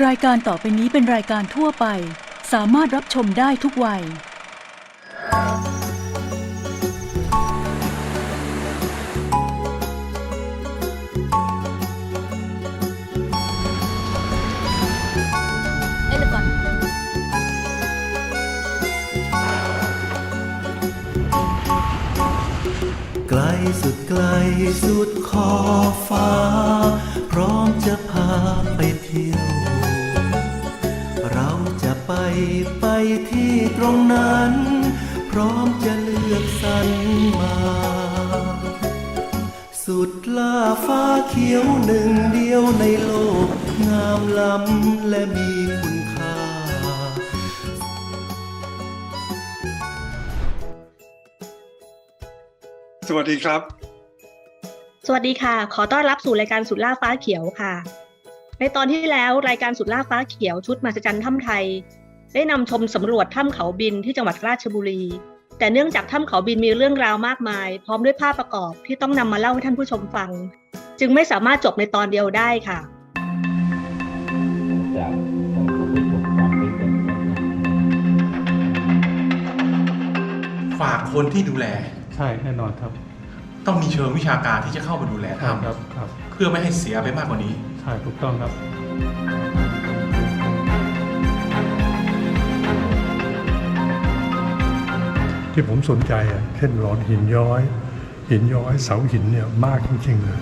รายการต่อไปนี้เป็นรายการทั่วไป สามารถรับชมได้ทุกวัย Elephant ไกลสุดไกลสุดขอบฟ้า พร้อมจะพาไปเที่ยวเราจะ ไปไปที่ตรงนั้น พร้อมจะเลือกสรรมา สุดล่าฟ้าเขียวหนึ่งเดียวในโลก งามล้ำและมีคุณค่า สวัสดีครับ สวัสดีค่ะ ขอต้อนรับสู่รายการสุดล่าฟ้าเขียวค่ะในตอนที่แล้วรายการสุดล่าฟ้าเขียวชุดมหัศจรรย์ถ้ำไทย ได้นำชมสำรวจถ้ำเขาบินที่จังหวัดราชบุรี แต่เนื่องจากถ้ำเขาบินมีเรื่องราวมากมาย พร้อมด้วยภาพประกอบที่ต้องนำมาเล่าให้ท่านผู้ชมฟัง จึงไม่สามารถจบในตอนเดียวได้ค่ะจากท่านผู้ชมฟังไปเป็นนะครับฝากคนที่ดูแล ใช่แน่นอนครับ ต้องมีเชิงวิชาการที่จะเข้ามาดูแลใช่ถ้ำครับครับ เพื่อไม่ให้เสียไปมากกว่านี้ ใช่ถูกต้องครับ ที่ผมสนใจอะเช่นหลอนหินย้อย หินย้อยเสาหินเนี่ยมากจริงๆเลย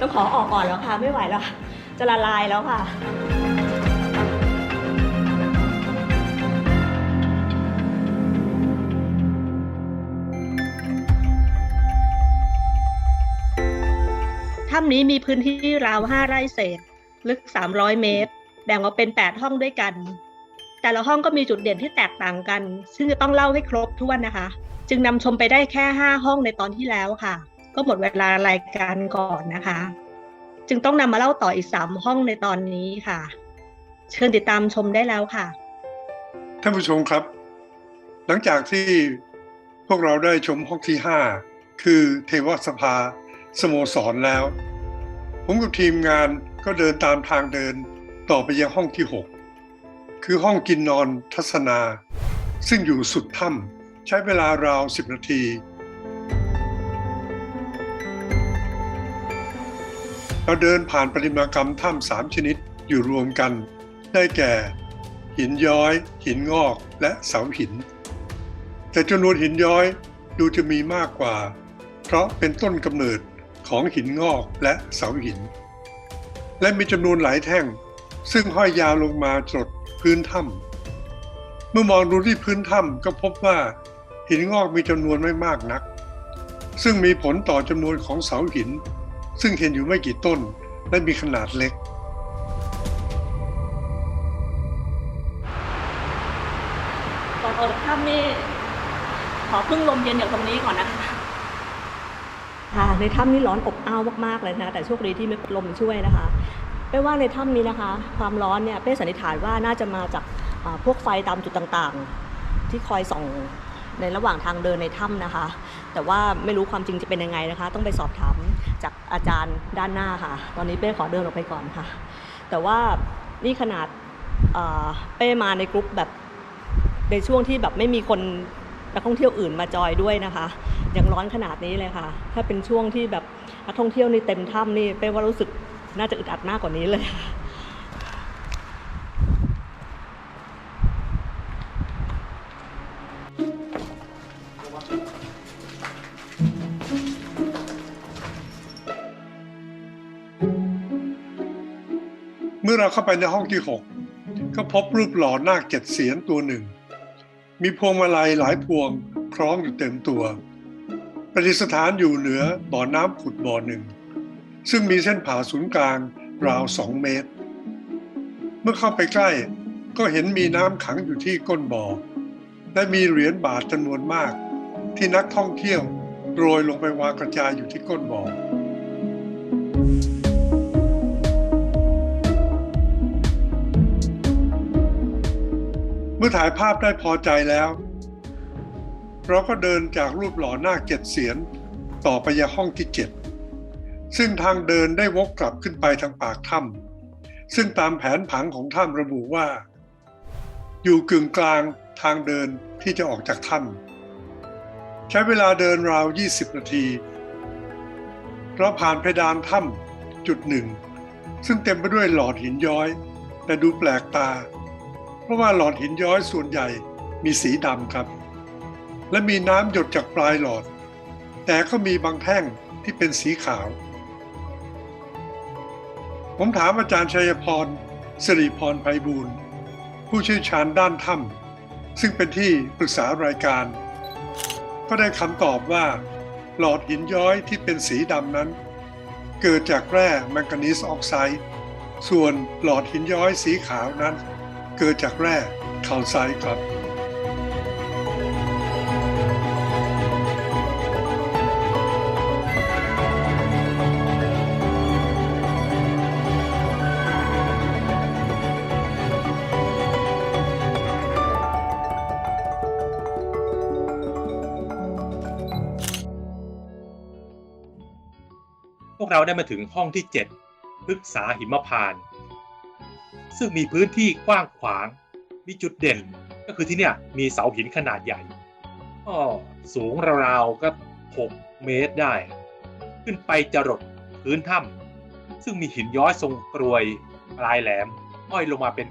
ต้องขอออกก่อนแล้วค่ะ ไม่ไหวแล้ว จะละลายแล้วค่ะ ถ้ำนี้มีพื้นที่ราว 5 ไร่เศษ ลึก 300 เมตร แบ่งออกเป็น 8 ห้องด้วยกัน แต่ละห้องก็มีจุดเด่นที่แตกต่างกัน ซึ่งจะต้องเล่าให้ครบถ้วนนะคะ จึงนำชมไปได้แค่ 5 ห้องในตอนที่แล้วค่ะ ก็หมดเวลารายการก่อนนะคะ จึงต้องนำมาเล่าต่ออีก 3 ห้องในตอนนี้ค่ะ เชิญติดตามชมได้แล้วค่ะ ท่านผู้ชมครับ หลังจากที่พวกเราได้ชมห้องที่ 5 คือเทวสภาสโมสรแล้ว ผมกับทีมงานก็เดินตามทางเดิน ต่อไปยังห้องที่ 6 คือห้องกินนอนทัศนา ซึ่งอยู่สุดถ้ำใช้เวลาราว 10 นาที เราเดินผ่านปริมากรรมถ้ำสามชนิดอยู่รวมกัน ได้แก่ หินย้อย หินงอกและเสาหิน แต่จำนวนหินย้อยดูจะมีมากกว่า เพราะเป็นต้นกำเนิดของหินงอกและเสาหิน และมีจำนวนหลายแท่ง ซึ่งห้อยยาวลงมาจดพื้นถ้ำเมื่อมองดูที่พื้นถ้ำก็พบว่าหินงอกมีจำนวนไม่มากนัก ซึ่งมีผลต่อจำนวนของเสาหิน ซึ่งเห็นอยู่ไม่กี่ต้นและมีขนาดเล็กตอนออกจากถ้ำนี่ขอพึ่งลมเย็นจากตรงนี้ก่อนนะคะค่ะในถ้ำนี่ร้อนอบอ้าวมากๆเลยนะแต่โชคดีที่มีลมช่วยนะคะ เป้ว่าในถ้ำนี้นะคะ ความร้อนเนี่ยเป้สันนิษฐานว่าน่าจะมาจากพวกไฟตามจุดต่างๆ ที่คอยส่องในระหว่างทางเดินในถ้ำนะคะ แต่ว่าไม่รู้ความจริงจะเป็นยังไงนะคะ ต้องไปสอบถามจากอาจารย์ด้านหน้าค่ะ ตอนนี้เป้ขอเดินออกไปก่อนค่ะ แต่ว่านี่ขนาดเป้มาในกรุ๊ปแบบในช่วงที่แบบไม่มีคนนักท่องเที่ยวอื่นมาจอยด้วยนะคะยังร้อนขนาดนี้เลยค่ะ ถ้าเป็นช่วงที่แบบนักท่องเที่ยวนี่เต็มถ้ำนี่เป้ว่ารู้สึก น่าจะอึดอัดมากกว่านี้เลยเมื่อเราเข้าไปในห้องที่ 6 ก็พบรูปหล่อนาคเจ็ดเสียนตัวหนึ่ง มีพวงมาลัยหลายพวงคล้องอยู่เต็มตัว ประดิษฐานอยู่เหนือบ่อน้ำขุดบ่อหนึ่ง ซึ่งมีเส้นผ่าศูนย์กลางราวสองเมตร เมื่อเข้าไปใกล้ก็เห็นมีน้ำขังอยู่ที่ก้นบ่อ และมีเหรียญบาทจำนวนมาก ที่นักท่องเที่ยวโรยลงไปวางกระจายอยู่ที่ก้นบ่อ เมื่อถ่ายภาพได้พอใจแล้ว เราก็เดินจากรูปหล่อหน้าเจ็ดเสียน ต่อไปยังห้องที่เจ็ด ซึ่งทางเดินได้วกกลับขึ้นไปทางปากถ้ำซึ่งตามแผนผังของถ้ำระบุว่า อยู่กึ่งกลางทางเดินที่จะออกจากถ้ำใช้เวลาเดินราว 20 นาทีเราผ่านเพดานถ้ำจุดหนึ่ง ซึ่งเต็มไปด้วยหลอดหินย้อย แต่ดูแปลกตา เพราะว่าหลอดหินย้อยส่วนใหญ่มีสีดำครับ และมีน้ำหยดจากปลายหลอด แต่ก็มีบางแท่งที่เป็นสีขาว ผมถามอาจารย์ชัยพรสิริพรไพบูลย์ผู้เชี่ยวชาญด้านถ้ำซึ่งเป็นที่ปรึกษารายการ ก็ได้คำตอบว่า หลอดหินย้อยที่เป็นสีดำนั้น เกิดจากแร่แมงกานีสออกไซด์ส่วนหลอดหินย้อยสีขาวนั้น เกิดจากแร่คาลไซด์ครับ เราได้มาถึงห้องที่ 7 พฤกษาหิมพาน ซึ่งมีพื้นที่กว้างขวาง มีจุดเด่น ก็คือที่เนี่ยมีเสาหินขนาดใหญ่ก็สูงราวๆก็ 6 เมตรได้ ขึ้นไปจรดพื้นถ้ำซึ่งมีหินย้อยทรงกรวยปลายแหลมห้อยลงมาเป็น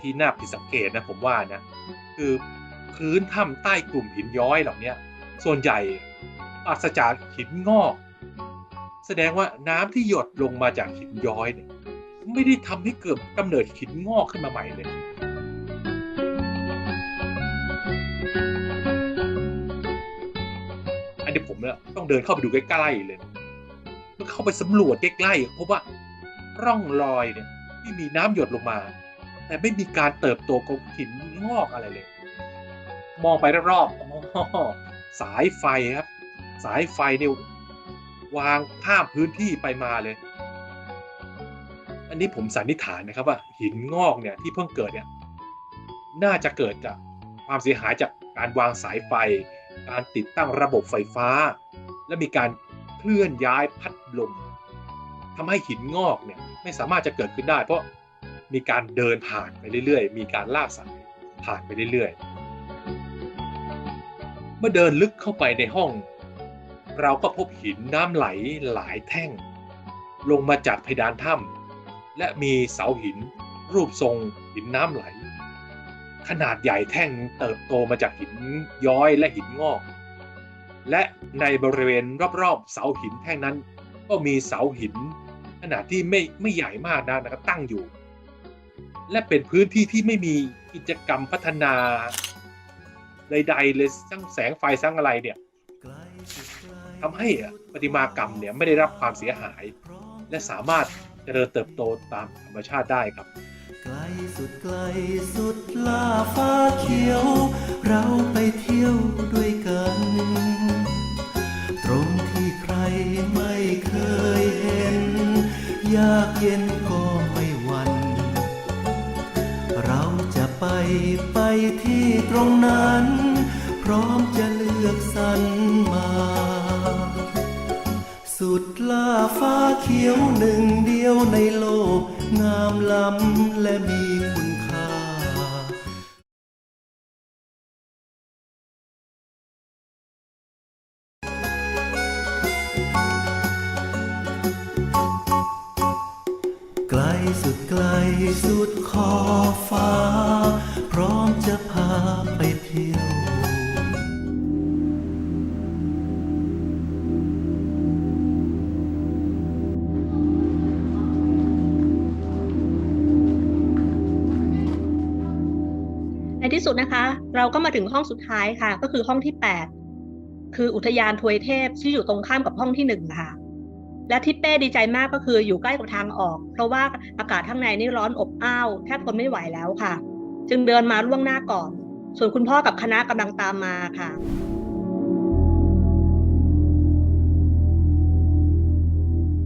ที่น่าผิดสังเกตนะผมว่านะ คือพื้นถ้ำใต้กลุ่มหินย้อยเหล่านี้ส่วนใหญ่ปราศจากหินงอก แสดงว่าน้ำที่หยดลงมาจากหินย้อยเนี่ยไม่ได้ทำให้เกิดกำเนิดหินงอกขึ้นมาใหม่เลยอันนี้ผมเนี่ยต้องเดินเข้าไปดูใกล้ๆเลยเมื่อเข้าไปสำรวจใกล้ๆพบว่าร่องรอยเนี่ยที่มีน้ำหยดลงมา แต่ไม่มีการเติบโตของหินงอกอะไรเลย มองไปรอบๆอ๋อสายไฟครับ สายไฟเนี่ย วางข้ามพื้นที่ไปมาเลย อันนี้ผมสันนิษฐานนะครับว่าหินงอกเนี่ยที่เพิ่งเกิดเนี่ยน่าจะเกิดจากความเสียหายจากการวางสายไฟ การติดตั้งระบบไฟฟ้า และมีการเคลื่อนย้ายพัดลมทำให้หินงอกเนี่ยไม่สามารถจะเกิดขึ้นได้ เพราะมีการเดินผ่านไปเรื่อยๆ มีการลากสายผ่านไปเรื่อยๆ เมื่อเดินลึกเข้าไปในห้อง เราก็พบหินน้ำไหลหลายแท่ง ลงมาจากเพดานถ้ำและมีเสาหิน รูปทรงหินน้ำไหล ขนาดใหญ่แท่งเติบโตมาจากหินย้อยและหินงอก และในบริเวณรอบๆเสาหินแท่งนั้น ก็มีเสาหิน ขนาดที่ไม่ไม่ใหญ่มากนะนะครับตั้งอยู่ และเป็นพื้นที่ที่ไม่มีกิจกรรมพัฒนาใดๆเลยทั้งแสงไฟทั้งอะไรเนี่ย ทำให้ประติมากรรมเนี่ยไม่ได้รับความเสียหาย และสามารถเจริญเติบโตตามธรรมชาติได้ครับ ไกลสุดไกลสุดล่าฟ้าเขียว เราไปเที่ยวด้วยกัน ตรงที่ใครไม่เคยเห็น ยากเย็นก็ไม่หวันเราจะไปไปที่ตรงนั้น พร้อมจะเลือก เขียวหนึ่งเดียวในโลก งามล้ำและมี ถึงห้องสุดท้ายค่ะ ก็คือห้องที่8คืออุทยานทวยเทพที่อยู่ตรงข้ามกับห้องที่หนึ่งค่ะ และที่เป้ดีใจมากก็คืออยู่ใกล้กับทางออก เพราะว่าอากาศข้างในนี่ร้อนอบอ้าวแทบทนไม่ไหวแล้วค่ะ จึงเดินมาล่วงหน้าก่อน ส่วนคุณพ่อกับคณะกำลังตามมาค่ะ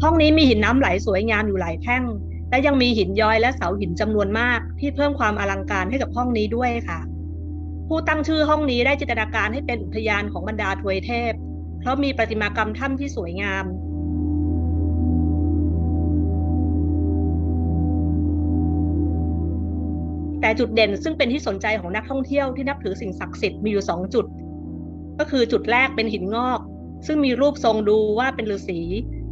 ห้องนี้มีหินน้ำไหลสวยงามอยู่หลายแท่ง และยังมีหินย้อยและเสาหินจำนวนมากที่เพิ่มความอลังการให้กับห้องนี้ด้วยค่ะ ผู้ตั้งชื่อห้องนี้ได้จินตนาการให้เป็นอุทยานของบรรดาทวยเทพ เพราะมีประติมากรรมถ้ำที่สวยงามแต่จุดเด่นซึ่งเป็นที่สนใจของนักท่องเที่ยวที่นับถือสิ่งศักดิ์สิทธิ์มีอยู่ 2 จุด ก็คือจุดแรกเป็นหินงอก ซึ่งมีรูปทรงดูว่าเป็นฤาษี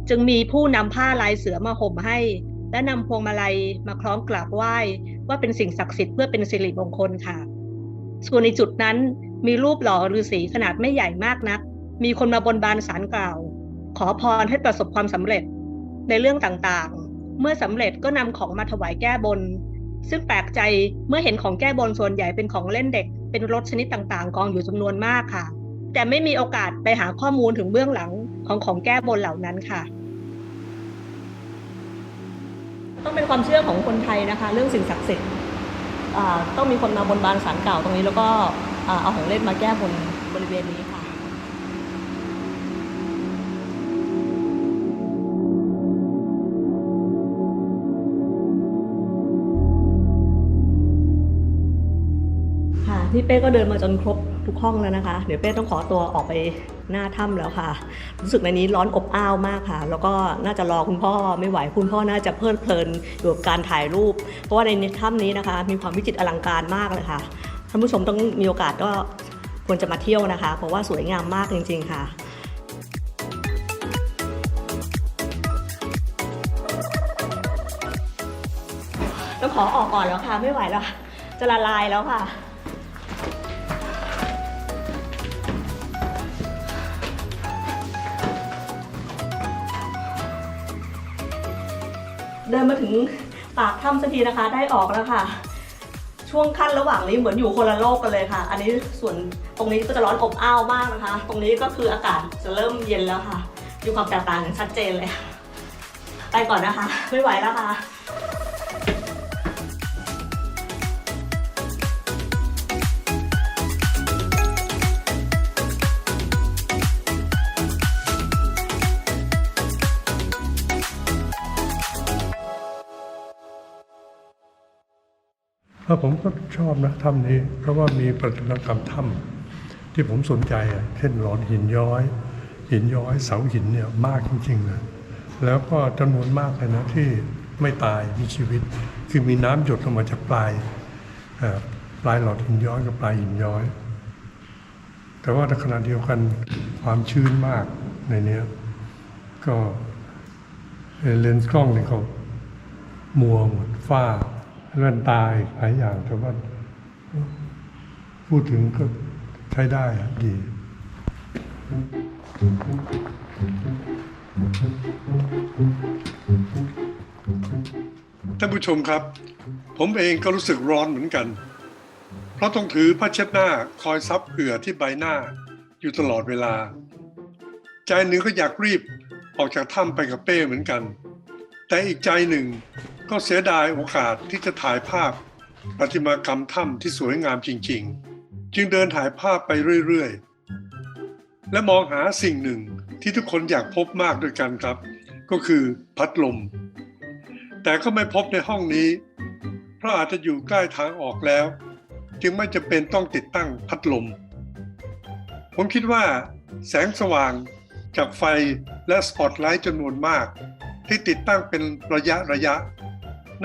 จึงมีผู้นำผ้าลายเสือมาห่มให้ และนำพวงมาลัยมาคล้องกราบไหว้ ว่าเป็นสิ่งศักดิ์สิทธิ์เพื่อเป็นสิริมงคลค่ะ ส่วนในจุดนั้นมีรูปหล่อฤาษีขนาดไม่ใหญ่มากนัก มีคนมาบนบานสารกล่าว ขอพรให้ประสบความสำเร็จในเรื่องต่างๆ เมื่อสำเร็จก็นำของมาถวายแก้บน ซึ่งแปลกใจเมื่อเห็นของแก้บนส่วนใหญ่เป็นของเล่นเด็ก เป็นรถชนิดต่างๆ กองอยู่จำนวนมากค่ะ แต่ไม่มีโอกาสไปหาข้อมูลถึงเบื้องหลังของของแก้บนเหล่านั้นค่ะ ต้องเป็นความเชื่อของคนไทยนะคะ เรื่องสิ่งศักดิ์สิทธิ์ ต้องมีคนมาบนบานสารกล่าตรงนี้แล้วก็เอาของเล่นมาแก้บนบริเวณนี้ค่ะค่ะที่เป้ก็เดินมาจนครบ ทุกห้องแล้วนะคะ เดี๋ยวเป้ต้องขอตัวออกไปหน้าถ้ำแล้วค่ะ รู้สึกในนี้ร้อนอบอ้าวมากค่ะ แล้วก็น่าจะรอคุณพ่อไม่ไหวคุณพ่อน่าจะเพลิดเพลินอยู่กับการถ่ายรูป เพราะว่าในถ้ำนี้นะคะ มีความวิจิตรอลังการมากเลยค่ะท่านผู้ชมต้องมีโอกาสก็ควรจะมาเที่ยวนะคะ เพราะว่าสวยงามมากจริง ๆ ค่ะต้องขอออกก่อนแล้วค่ะ ไม่ไหวแล้วจะละลายแล้วค่ะ เดินมาถึงปากถ้ำสักทีนะคะ ได้ออกแล้วค่ะ ช่วงขั้นระหว่างนี้เหมือนอยู่คนละโลกกันเลยค่ะ อันนี้ส่วนตรงนี้ก็จะร้อนอบอ้าวมากนะคะ ตรงนี้ก็คืออากาศจะเริ่มเย็นแล้วค่ะ อยู่ความแตกต่างอย่างชัดเจนเลยค่ะไปก่อนนะคะ ไม่ไหวแล้วค่ะ แล้วผมก็ชอบนะถ้ำนี้ เพราะว่ามีประติมากรรมถ้ำที่ผมสนใจอะเช่นหลอนหินย้อย หินย้อยเสาหินเนี่ยมากจริงๆเลยแล้วก็จำนวนมากเลยนะที่ไม่ตายมีชีวิต คือมีน้ำหยดลงมาจากปลายปลายหลอดหินย้อยกับปลายหินย้อย แต่ว่าในขณะเดียวกันความชื้นมากในเนี้ยก็เลนส์กล้องเนี่ยเขามัวหมดฝ้า แว่นตาอีกหลายอย่างแต่ว่าพูดถึงก็ใช้ได้อะดี ท่านผู้ชมครับ ผมเองก็รู้สึกร้อนเหมือนกัน เพราะต้องถือผ้าเช็ดหน้าคอยซับเหงื่อที่ใบหน้าอยู่ตลอดเวลา ใจหนึ่งก็อยากรีบออกจากถ้ำไปกับเป้เหมือนกัน แต่อีกใจหนึ่ง ก็เสียดายโอกาสที่จะถ่ายภาพประติมากรรมถ้ำที่สวยงามจริง ๆ จึงเดินถ่ายภาพไปเรื่อยๆ และมองหาสิ่งหนึ่งที่ทุกคนอยากพบมากด้วยกันครับ ก็คือพัดลม แต่ก็ไม่พบในห้องนี้ เพราะอาจจะอยู่ใกล้ทางออกแล้ว จึงไม่จำเป็นต้องติดตั้งพัดลม ผมคิดว่า แสงสว่างจากไฟและสปอตไลท์จำนวนมาก ที่ติดตั้งเป็นระยะระยะ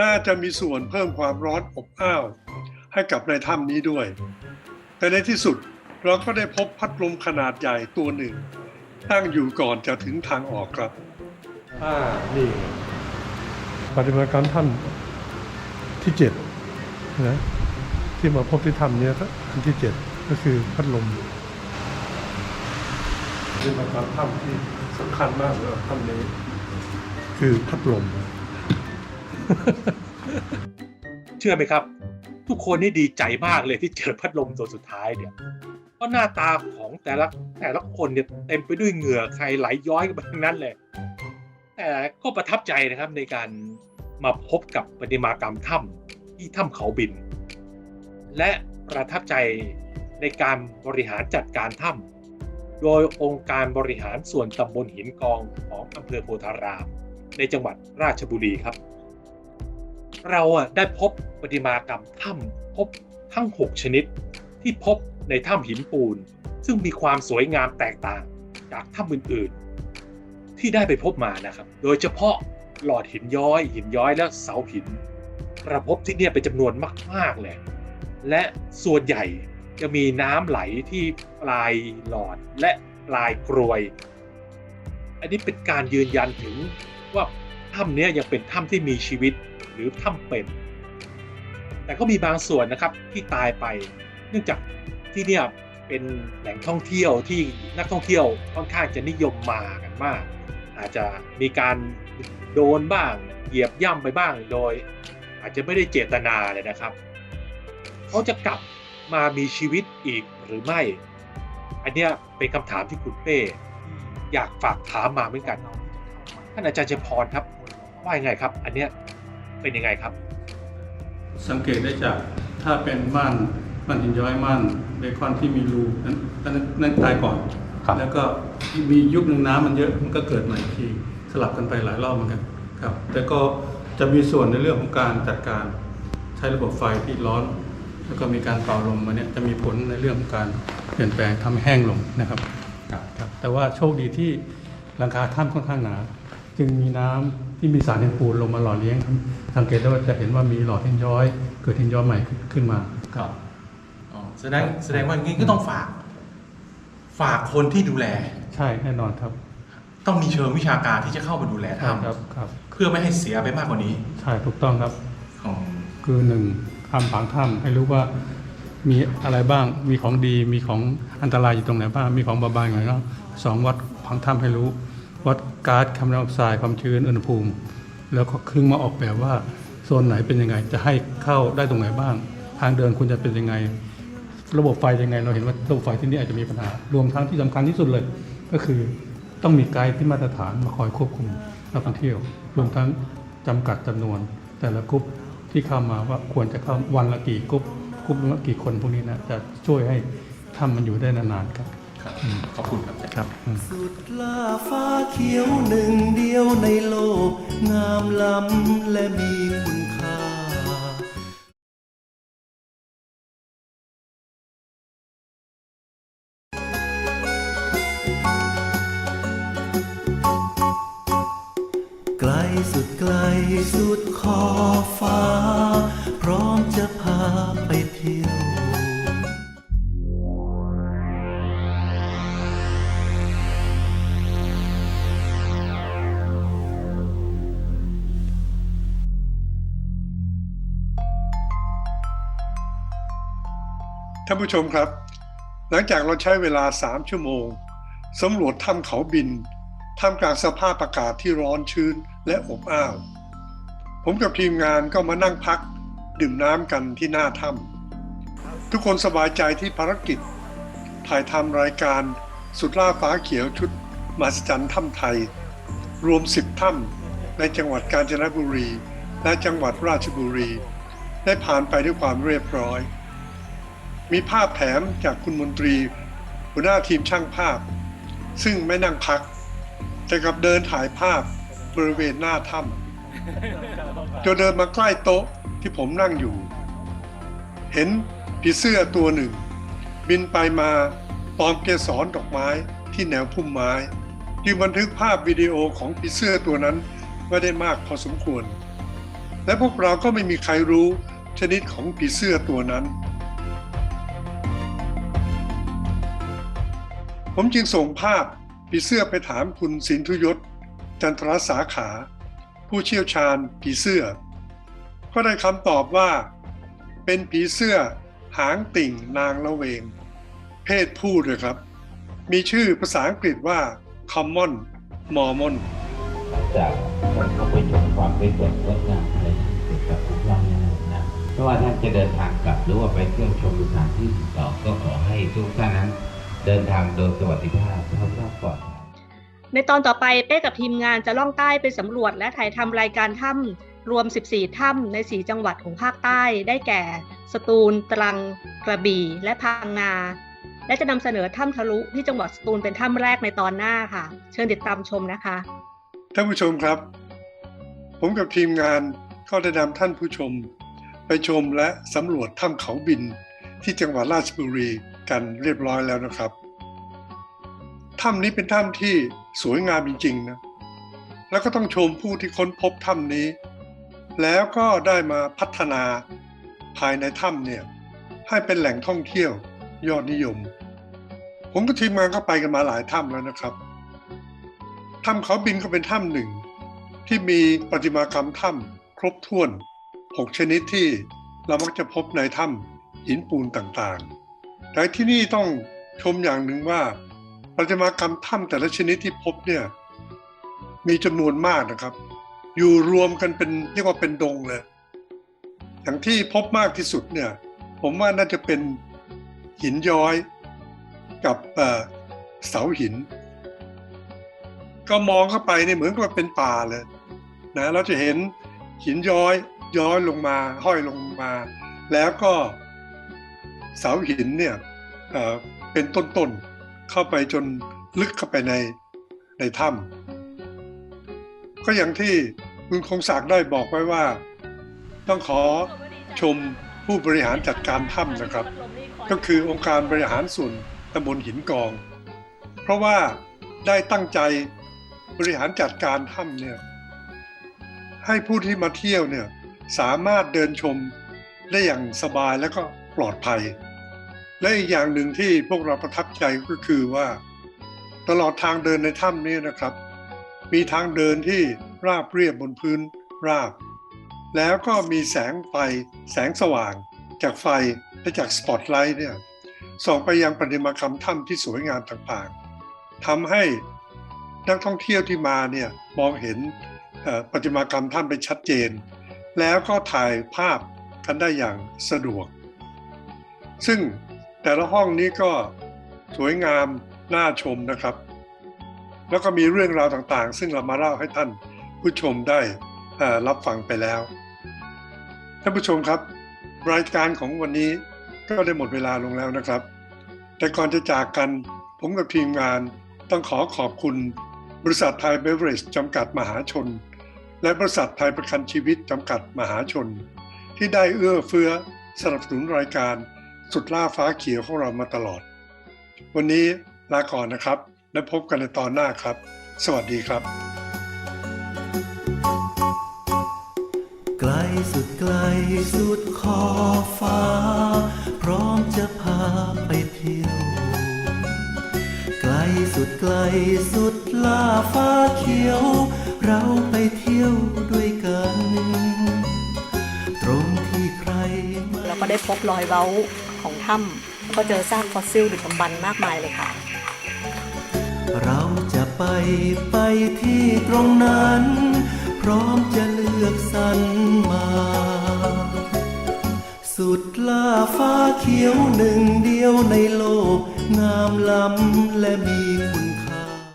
น่าจะมีส่วนเพิ่มความร้อนอบอ้าว ให้กับในถ้ำนี้ด้วย แต่ในที่สุดเราก็ได้พบพัดลมขนาดใหญ่ตัวหนึ่ง ตั้งอยู่ก่อนจะถึงทางออกครับอ่านี่ปฏิบัติการถ้ำที่เจ็ดนะที่มาพบที่ถ้ำเนี้ยอันที่เจ็ดก็คือพัดลมปฏิบัติการถ้ำที่สำคัญมากเลยถ้ำนี้ คือพัดลม เชื่อไหมครับ ทุกคนนี่ดีใจมากเลยที่เจอพัดลมตัวสุดท้ายเนี่ยเพราะหน้าตาของแต่ละแต่ละคนเนี่ยเต็มไปด้วยเหงื่อใครไหลย้อยกันไปทั้งนั้นเลย แต่ก็ประทับใจนะครับในการมาพบกับประติมากรรมถ้ำที่ถ้ำเขาบิน และประทับใจในการบริหารจัดการถ้ำโดยองค์การบริหารส่วนตำบลหินกองของอำเภอโพธาราม ในจังหวัดราชบุรีครับ เราอะได้พบประติมากรรมถ้ำพบทั้ง 6 ชนิด ที่พบในถ้ำหินปูน ซึ่งมีความสวยงามแตกต่างจากถ้ำอื่นๆ ที่ได้ไปพบมานะครับ โดยเฉพาะหลอดหินย้อย หินย้อยและเสาหินประพบที่เนี่ยเป็นจำนวนมากๆเลยและส่วนใหญ่จะมีน้ำไหลที่ปลายหลอดและปลายกรวย อันนี้เป็นการยืนยันถึงว่าถ้ำนี้ยังเป็นถ้ำที่มีชีวิต หรือถ้ำเป็น แต่ก็มีบางส่วนนะครับที่ตายไป เนื่องจากที่เนี่ยเป็นแหล่งท่องเที่ยวที่นักท่องเที่ยวค่อนข้างจะนิยมมากันมาก อาจจะมีการโดนบ้าง เหยียบย่ำไปบ้างโดย อาจจะไม่ได้เจตนาเลยนะครับ เขาจะกลับมามีชีวิตอีกหรือไม่ อันเนี้ยเป็นคำถามที่คุณเป้อยากฝากถามมาเหมือนกันท่านอาจารย์เจพรครับว่ายังไงครับ อันเนี้ย เป็นยังไงครับ สังเกตได้จากถ้าเป็นม่านม่านหินย้อยม่านเบคอนที่มีรูนั้นนั้นนั้นตายก่อนแล้วก็มียุคหนึ่งน้ำมันเยอะมันก็เกิดใหม่อีกทีสลับกันไปหลายรอบเหมือนกันครับ แต่ก็จะมีส่วนในเรื่องของการจัดการใช้ระบบไฟที่ร้อน แล้วก็มีการเป่าลมมาเนี่ยจะมีผลในเรื่องของการเปลี่ยนแปลงทำให้แห้งลงนะครับ ครับ แต่ว่าโชคดีที่หลังคาถ้ำค่อนข้างหนา จึงมีน้ำที่มีสารเทนปูนลงมาหล่อเลี้ยงสังเกตได้ว่าจะเห็นว่ามีหลอดเทนย้อย เกิดเทนย้อยใหม่ขึ้นมาครับอ๋อแสดงแสดงว่าอย่างนี้ก็ต้องฝาก ฝากคนที่ดูแล ใช่แน่นอนครับ ต้องมีเชิงวิชาการที่จะเข้ามาดูแลใช่ถ้ำครับครับ เพื่อไม่ให้เสียไปมากกว่านี้ ใช่ถูกต้องครับอ๋อคือหนึ่งทำผังถ้ำให้รู้ว่ามีอะไรบ้าง มีของดี มีของอันตรายอยู่ตรงไหนบ้าง มีของเบาบางอย่างไรบ้างสองวัดผังถ้ำให้รู้ วัดก๊าซคาร์บอนไดออกไซด์ความชื้นอุณหภูมิ แล้วก็ครึ่งมาออกแบบว่าโซนไหนเป็นยังไง จะให้เข้าได้ตรงไหนบ้าง ทางเดินคุณจะเป็นยังไง ระบบไฟยังไง เราเห็นว่าระบบไฟที่นี่อาจจะมีปัญหารวมทั้งที่สำคัญที่สุดเลย ก็คือต้องมีไกด์ที่มาตรฐานมาคอยควบคุมนักท่องเที่ยว รวมทั้งจำกัดจำนวน แต่ละกรุ๊ปที่เข้ามาว่าควรจะเข้าวันละกี่กรุ๊ปกรุ๊ปละกี่คนพวกนี้นะจะช่วยให้ทำมันอยู่ได้นานๆครับ ขอบคุณครับครับอืมสุดล่าฟ้าเขียวหนึ่งเดียวในโลก งามล้ำและมีคุณค่าไกลสุดไกลสุดขอบฟ้าานผู้ชมครับ หลังจากเราใช้เวลา 3 ชั่วโมงสำรวจถ้ำเขาบินท่ามกลางสภาพอากาศที่ร้อนชื้นและอบอ้าว ผมกับทีมงานก็มานั่งพักดื่มน้ำกันที่หน้าถ้ำทุกคนสบายใจที่ภารกิจ ถ่ายทำรายการสุดล่าฟ้าเขียวชุดมหัศจรรย์ถ้ำไทย รวม 10 ถ้ำในจังหวัดกาญจนบุรี และจังหวัดราชบุรี ได้ผ่านไปด้วยความเรียบร้อย มีภาพแถมจากคุณมนตรี หัวหน้าทีมช่างภาพ ซึ่งไม่นั่งพัก แต่กับเดินถ่ายภาพบริเวณหน้าถ้ำจนเดินมาใกล้โต๊ะที่ผมนั่งอยู่ เห็นผีเสื้อตัวหนึ่ง บินไปมาตอมเกสรดอกไม้ที่แนวพุ่มไม้จึงบันทึกภาพวิดีโอของผีเสื้อตัวนั้นไว้ได้มากพอสมควร และพวกเราก็ไม่มีใครรู้ชนิดของผีเสื้อตัวนั้น ผมจึงส่งภาพผีเสื้อไปถามคุณสินทุยศ จันทรสาขา ผู้เชี่ยวชาญผีเสื้อ ก็ได้คำตอบว่า เป็นผีเสื้อหางติ่งนางละเวง เพศผู้ด้วยครับ มีชื่อภาษาอังกฤษว่า common mormon จากคนเข้าไปชมความเป็นสวยงดงามอะไรเกี่ยวกับภูมิลักษณ์นะไม่ว่าท่านจะเดินทางกลับหรือว่าไปเที่ยวชมสถานที่ต่อก็ขอให้ทุกท่านนั้น เดินทางโดยสวัสดิภาพและรอบปลอดภัยในตอนต่อไปเป้กับทีมงานจะล่องใต้ไปสำรวจและถ่ายทำรายการถ้ำรวม 14 ถ้ำใน 4 จังหวัดของภาคใต้ได้แก่ สตูล ตรัง กระบี่ และพังงา และจะนำเสนอถ้ำทะลุที่จังหวัดสตูลเป็นถ้ำแรกในตอนหน้าค่ะ เชิญติดตามชมนะคะท่านผู้ชมครับ ผมกับทีมงานก็ได้นำท่านผู้ชม ไปชมและสำรวจถ้ำเขาบินที่จังหวัดราชบุรี กันเรียบร้อยแล้วนะครับถ้ำนี้เป็นถ้ำที่สวยงามจริงๆนะแล้วก็ต้องชมผู้ที่ค้นพบถ้ำนี้ แล้วก็ได้มาพัฒนาภายในถ้ำเนี่ยให้เป็นแหล่งท่องเที่ยวยอดนิยม ผมกับทีมงานก็ไปกันมาหลายถ้ำแล้วนะครับถ้ำเขาบินก็เป็นถ้ำหนึ่ง ที่มีประติมากรรมถ้ำครบถ้วน 6 ชนิดที่เรามักจะพบในถ้ำหินปูนต่างๆ แต่ที่นี่ต้องชมอย่างหนึ่งว่าประติมากรรมถ้ำแต่ละชนิดที่พบเนี่ยมีจำนวนมากนะครับ อยู่รวมกันเป็นเรียกว่าเป็นดงเลย อย่างที่พบมากที่สุดเนี่ย ผมว่าน่าจะเป็นหินย้อยกับเอ่อเสาหิน ก็มองเข้าไปเนี่ยเหมือนกับเป็นป่าเลยนะเราจะเห็นหินย้อยย้อยลงมาห้อยลงมา แล้วก็ เสาหินเนี่ยเป็นต้นๆเข้าไปจนลึกเข้าไปในในถ้ำก็อย่างที่คุณคงศักดิ์ได้บอกไว้ว่า ต้องขอชมผู้บริหารจัดการถ้ำนะครับ ก็คือองค์การบริหารส่วนตำบลหินกอง เพราะว่าได้ตั้งใจบริหารจัดการถ้ำเนี่ยให้ผู้ที่มาเที่ยวเนี่ยสามารถเดินชมได้อย่างสบายและก็ ปลอดภัย และอีกอย่างหนึ่งที่พวกเราประทับใจก็คือว่า ตลอดทางเดินในถ้ำนี้นะครับ มีทางเดินที่ราบเรียบบนพื้นราบ แล้วก็มีแสงไฟแสงสว่าง จากไฟและจากสปอตไลท์เนี่ยส่องไปยังประติมากรรมถ้ำที่สวยงามต่างๆทำให้นักท่องเที่ยวที่มาเนี่ยมองเห็นประติมากรรมถ้ำเป็นชัดเจน แล้วก็ถ่ายภาพกันได้อย่างสะดวก ซึ่งแต่ละห้องนี้ก็สวยงามน่าชมนะครับ แล้วก็มีเรื่องราวต่างๆ ซึ่งเรามาเล่าให้ท่านผู้ชมได้รับฟังไปแล้วท่านผู้ชมครับ รายการของวันนี้ก็ได้หมดเวลาลงแล้วนะครับ แต่ก่อนจะจากกันผมกับทีมงานต้องขอขอบคุณบริษัทไทยเบเวอเรจจำกัดมหาชน และบริษัทไทยประกันชีวิตจำกัดมหาชน ที่ได้เอื้อเฟื้อสนับสนุนรายการ สุดล่าฟ้าเขียวของเรามาตลอด วันนี้ลาก่อนนะครับ และพบกันในตอนหน้าครับ สวัสดีครับ ไกลสุดไกลสุดขอบฟ้า พร้อมจะพาไปเที่ยว ไกลสุดไกลสุดล่าฟ้าเขียว เราไปเที่ยวด้วยกัน ตรงที่ใครไม่แล้วก็ได้พบรอยเว้าของ ถ้ำก็เจอซากฟอสซิลดึกดำบรรมากมายเลยค่ะ เราจะไปไปที่ตรงนั้น พร้อมจะเลือกสรรมา สุดล่าฟ้าเขียวหนึ่งเดียวในโลก งามล้ำและมีคุณ